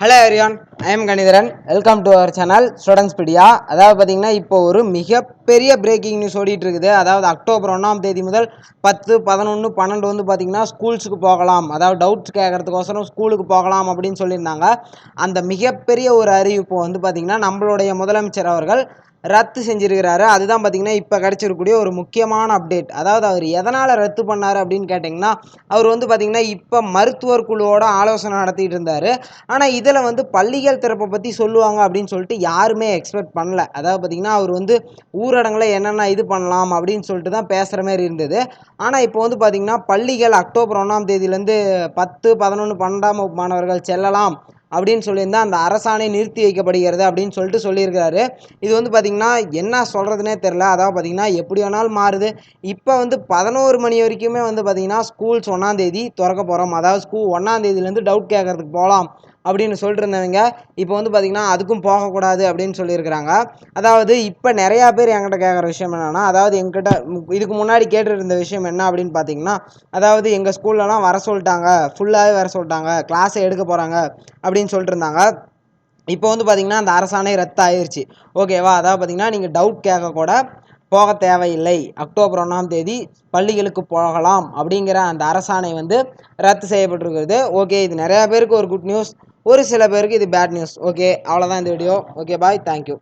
Hello everyone I am Ganitharan welcome to our channel Studentspedia அதாவது பார்த்தீங்கன்னா இப்போ ஒரு மிகப்பெரிய பிரேக்கிங் நியூஸ் ஓடிட்டு இருக்குது. அதாவது அக்டோபர் ஒன்றாம் தேதி முதல் பத்து பதினொன்று பன்னெண்டு வந்து பார்த்திங்கன்னா ஸ்கூல்ஸுக்கு போகலாம். அதாவது டவுட்ஸ் கேட்குறதுக்கோசரம் ஸ்கூலுக்கு போகலாம் அப்படின்னு சொல்லியிருந்தாங்க. அந்த மிகப்பெரிய ஒரு அறிவிப்பு வந்து பார்த்திங்கன்னா நம்மளுடைய முதலமைச்சர் அவர்கள் ரத்து செஞ்சுருக்கிறாரு. அதுதான் பார்த்தீங்கன்னா இப்போ கிடச்சிருக்கக்கூடிய ஒரு முக்கியமான அப்டேட் அதாவது அவர் எதனால் ரத்து பண்ணார் அப்படின்னு கேட்டிங்கன்னா அவர் வந்து பார்த்திங்கன்னா இப்போ மருத்துவர் குழுவோட ஆலோசனை நடத்திட்டு இருந்தார். ஆனால் இதில் வந்து பள்ளிகள் திறப்பை பற்றி சொல்லுவாங்க அப்படின்னு சொல்லிட்டு யாருமே எக்ஸ்பெக்ட் பண்ணல. அதாவது பார்த்திங்கன்னா அவர் வந்து ஊரடங்கில் என்னென்ன இது பண்ணலாம் அப்படின்னு சொல்லிட்டு தான் பேசுகிற மாதிரி இருந்தது. ஆனால் இப்போ வந்து பார்த்திங்கன்னா பள்ளிகள் அக்டோபர் ஒன்றாம் தேதியிலேருந்து பத்து பதினொன்று பன்னெண்டாம் வகுப்பு மாணவர்கள் செல்லலாம். அப்படின்னு சொல்லியிருந்தால் அந்த அரசாணை நிறுத்தி வைக்கப்படுகிறது அப்படின்னு சொல்லிட்டு சொல்லியிருக்காரு. இது வந்து பார்த்திங்கன்னா என்ன சொல்கிறதுனே தெரில அதாவது பார்த்திங்கன்னா எப்படி வேணாலும் மாறுது. இப்போ வந்து பதினோரு மணி வரைக்குமே வந்து பார்த்திங்கன்னா ஸ்கூல்ஸ் ஒன்றாந்தேதி திறக்க போகிறோம் அதாவது ஸ்கூல் ஒன்றாந்தேதியிலேருந்து டவுட் கேட்கறதுக்கு போகலாம். அப்படின்னு சொல்லிட்டு இருந்தவங்க இப்போ வந்து பார்த்திங்கன்னா அதுக்கும் போகக்கூடாது அப்படின்னு சொல்லியிருக்கிறாங்க. அதாவது இப்போ நிறையா பேர் என்கிட்ட கேட்குற விஷயம் என்னென்னா அதாவது எங்கிட்ட இதுக்கு முன்னாடி கேட்டுருந்த விஷயம் என்ன அப்படின்னு பார்த்தீங்கன்னா அதாவது எங்கள் ஸ்கூல்லலாம் வர சொல்லிட்டாங்க ஃபுல்லாகவே வர சொல்லிட்டாங்க கிளாஸை எடுக்க போகிறாங்க அப்படின்னு சொல்லிட்டு இருந்தாங்க இப்போ வந்து பார்த்திங்கன்னா அந்த அரசாணை ரத்து ஆயிடுச்சு ஓகேவா அதாவது பார்த்திங்கன்னா நீங்கள் டவுட் கேட்க கூட போக தேவையில்லை. அக்டோபர் ஒன்றாம் தேதி பள்ளிகளுக்கு போகலாம் அப்படிங்கிற அந்த அரசாணை வந்து ரத்து செய்யப்பட்டிருக்கிறது. ஓகே இது நிறையா பேருக்கு ஒரு குட் நியூஸ் ஒரு சில பேருக்கு இது பேட் நியூஸ் ஓகே அவ்வளோதான் இந்த வீடியோ ஓகே பாய் தேங்க்யூ